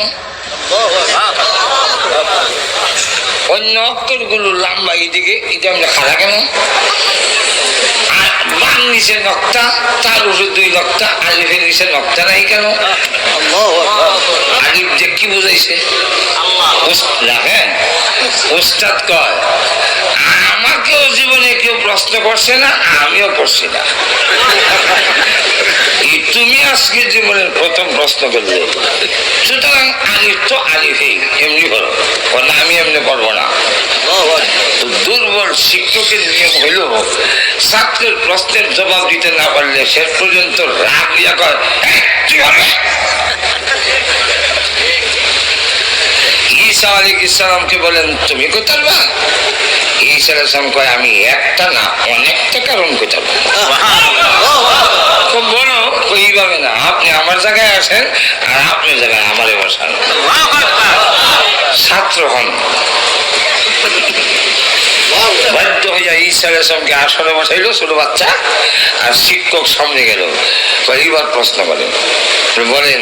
কেন অন্য অক্ষরগুলো লম্বা এইদিকে এটা আমরা খাড়া কেন? বাম নিচে নক্তা তার উপরে দুই নক্তা আলিফের নিচে নক্তা নাই কেন? আলিফ যে কি বুঝাইছে? ওস্তাদ কয় আমাকেও জীবনে কেউ প্রশ্ন করছে না আমিও করছি না। তুমি আজকে জীবনের প্রথম প্রশ্ন করলে। সুতরাং আলিফ তো আলিফেই এমনি করো না আমি এমনি করব না। দুর্বল শিক্ষকের নিয়ম হইল ছাত্রের প্রশ্নের জবাব দিতে না পারলে শেষ পর্যন্ত রাগ দিয়া কয় "এই, তুই ঈসা আলী ইসলামকে বলেন তুমি কোথার বা আমি একটা না, অনেকটা কারণ কোথাও খুব বড় এইভাবে না। আপনি আমার জায়গায় আসেন আর আপনার জায়গায় আমারে বসান। ছাত্র হন। বাধ্য হইয়া ঈসা আলাইসলামকে আসরে বসাইলো ছোট বাচ্চা, আর শিক্ষক সামনে গেল। এইবার প্রশ্ন করেন। বলেন,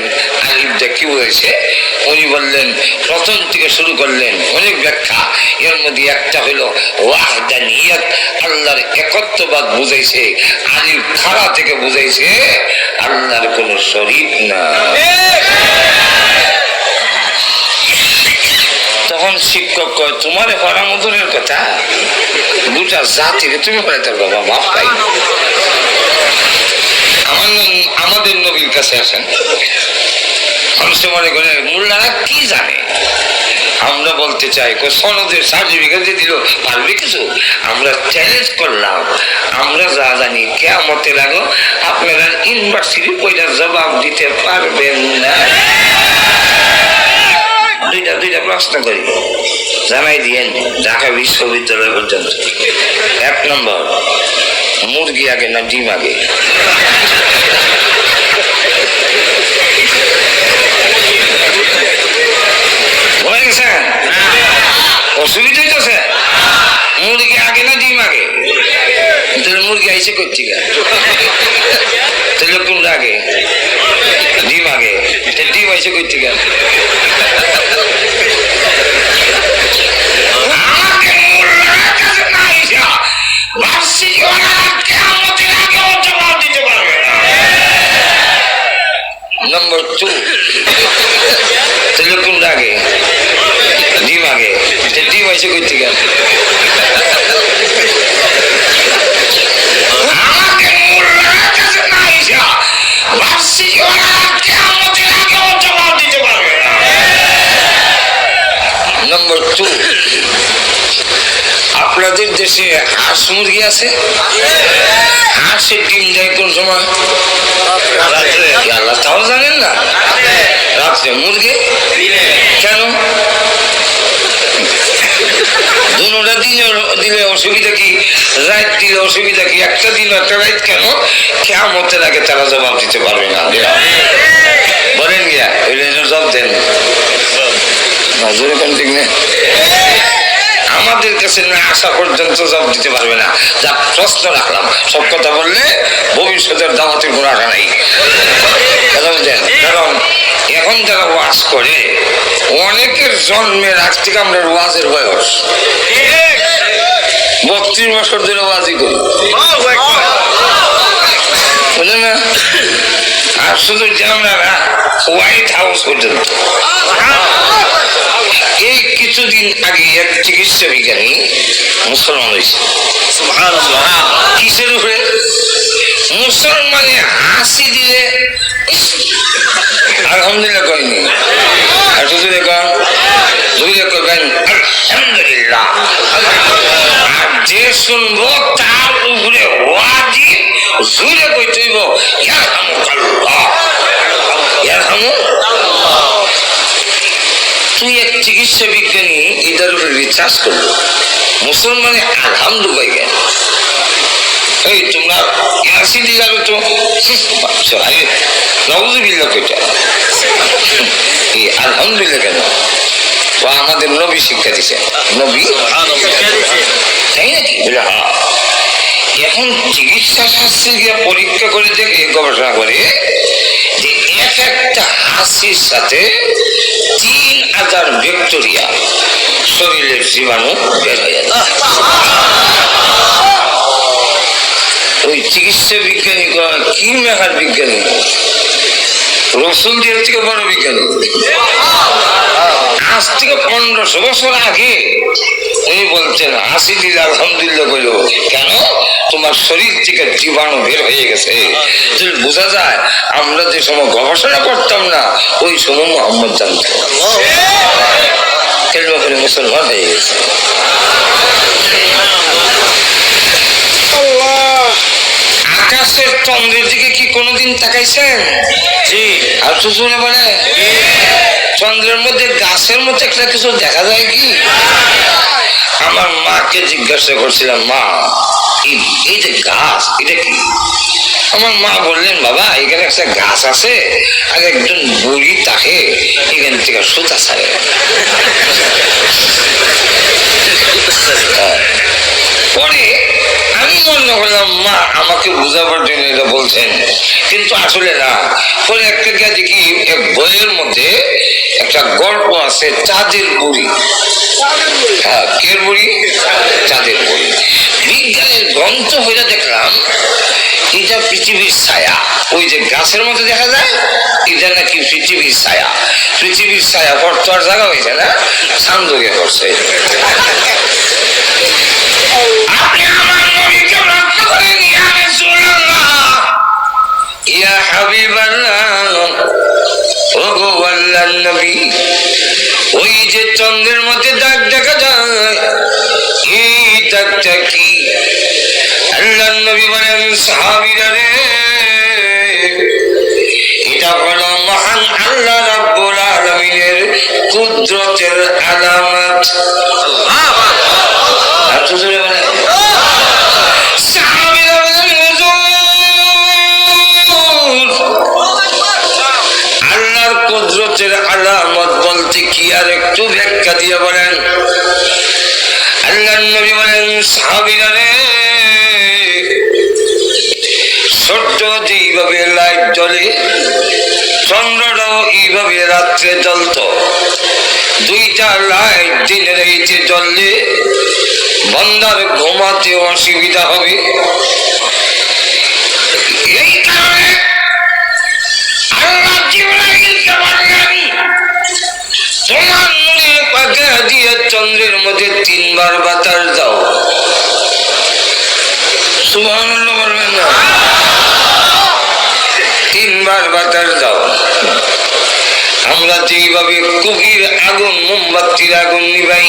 আলিফটা কি বলেছে উনি বললেন প্রথম থেকে শুরু করলেন অনেক ব্যাখ্যা। এর মধ্যে একটা হইল, ওয়াহদানিয়ত, আল্লাহর একত্ববাদ বুঝাইছে। আলিফ খাড়া থেকে বুঝাইছে, আল্লাহর কোনো শরীর না তখন শিক্ষক কয়, তোমার হরামদনের কথা? দুটা জাতিকে তুমি হরাইতে বাবা বাপ পাই আমার আমাদের নবীর কাছে আসেন। মানুষ মনে করে, মোল্লারা কি জানে? আমরা বলতে চাই সনদের সার্টিফিকেট দিয়ে দিল, পারবে কিছু? আমরা চ্যালেঞ্জ করলাম, আমরা যা জানি কেমতে লাগো, আপনারা ইউনিভার্সিটি পয়লা জবাব দিতে পারবেন না। দুইটা দুইটা প্রশ্ন করি। জানাই দিয়েন, ঢাকা বিশ্ববিদ্যালয় পর্যন্ত। এক নম্বর, মুরগি আগে না ডিম আগে? অসুবিধা হইতেছে? মুরগি আগে না ডিম আগে? তাহলে মুরগি আইসে করছি তাহলে কোনটা আগে? পারবে না নম্বর টু ডিম আগে। ডিম আইসে করছি কেন নম্বর আপনাদের দেশে হাঁস মুরগি আছে? হাঁসের ডিম দেয় কোন সময়? আল্লাহ তাও জানেন না। রাত্রে মুরগি? কেন? দুটা দিনে দিলে অসুবিধা কি? রাত দিলে অসুবিধা কি? একটা দিন একটা রাত কেন? কেমতের আগে তারা জবাব দিতে পারবে না বলেন গিয়া ওই জবাব দেন নজরে কোন ঠিক নেই আমাদের কাছে না আসা পর্যন্ত জবাব দিতে পারবে না। যা প্রশ্ন রাখলাম সব কথা বললে ভবিষ্যতের দাওয়াতের কোনো আশা নাই কথা? কারণ এখন যারা ওয়াজ করে অনেকের জন্মের আজ থেকে আমরা ওয়াজের বয়স। বত্রিশ বছর ধরে ওয়াজই করি। বুঝলেন না আর শুধু আমরা হোয়াইট হাউস পর্যন্ত এই কিছুদিন আগে এক চিকিৎসা বিজ্ঞানী মুসলমান হয়েছে। কিসের উপরে? মুসলমানে হাসি দিলে আলহামদুলিল্লাহ কয়নি আর শুধু দেখুন দুইলে কবেন আলহামদুলিল্লাহ। আর যে শুনব তার উপরে জুড়ে কইতে হইব ইয়ারহামুকাল্লাহ ইয়ারহামুকাল্লাহ তুই এক চিকিৎসা বিজ্ঞানী এটার উপরে রিচার্জ করল মুসলমানে আলহামদু পাই গেল। এই তোমরা দিয়ে যাবে তো? আরে নবজুবিল্লা কইটা এই আলহামদুলিল্লাহ কেন? ও আমাদের নবী শিক্ষা দিছে। নবী? তাই নাকি? হ্যাঁ। এখন শাস্ত্রে গিয়ে পরীক্ষা করে দেখে গবেষণা করে যে এক একটা হাসির সাথে তিন হাজার ভিক্টোরিয়া শরীরের জীবাণু বের ওই চিকিৎসা বিজ্ঞানী কি মেহার বিজ্ঞানী? রসুল দিয়ে থেকে বড় বিজ্ঞানী? আজ থেকে পনেরোশো বছর আগে উনি বলছেন হাসি দিলে আলহামদুলিল্লাহ বলল কেন? তোমার শরীর থেকে জীবাণু বের হয়ে গেছে। বোঝা যায় আমরা যে সময় গবেষণা করতাম না ওই সময় মোহাম্মদ জানতাম করে মুসলমান হয়ে গেছে। আকাশের চন্দ্রের দিকে কি কোনোদিন তাকাইছেন? জি। আর তো বলে চন্দ্রের মধ্যে গাছের মধ্যে একটা কিছু দেখা যায় কি আমার মাকে জিজ্ঞাসা করছিলাম, মা এই- যে গাছ, এটা কি আমার মা বললেন, বাবা, এখানে একটা গাছ আছে, আর একজন বুড়ি তাকে এখান থেকে সুতা ছাড়ে। পরে আমি মনে করলাম, মা, আমাকে বুঝাবার জন্য এটা বলছেন। কিন্তু আসলে না। পরে একটা গিয়ে দেখি এক বইয়ের মধ্যে একটা গল্প আছে, চাঁদের বুড়ি। হ্যাঁ কের বুড়ি? চাঁদের বুড়ি। বিজ্ঞানের গ্রন্থ হইলে দেখলাম, এটা পৃথিবীর ছায়া। ওই যে গাছের মধ্যে দেখা যায়, এটা নাকি পৃথিবীর ছায়া। পৃথিবীর ছায়া পড়তো আর জায়গা হয়েছে না? সান্দুকে করছে। আপনি ইয়া রাসূলুল্লাহ ইয়া হাবিবাল্লাহ ওগো আল্লাহর ওই যে চন্দ্রের মধ্যে দাগ দেখা যায়, এই কি? আল্লাহর নবী বলেন, সাহাবীরা রে, এটা হলো মহান আল্লাহ রাব্বুল আলামিনের কুদরতের আলামত। আর আর একটু ব্যাখ্যা দিয়ে বলেন? আল্লাহর নবী বলেন, সাহাবীরা ছোট্ট যেইভাবে লাইট জ্বলে, চন্দ্রটাও এইভাবে রাত্রে জ্বলত। দুইটা লাইট দিনের এইতে জ্বললে বন্দার ঘুমাতে অসুবিধা হবে। মধ্যে তিনবার বাতাস দাও। তিনবার বাতাস দাও। আমরা যেইভাবে কুকির আগুন মোমবাতির আগুন নিবাই।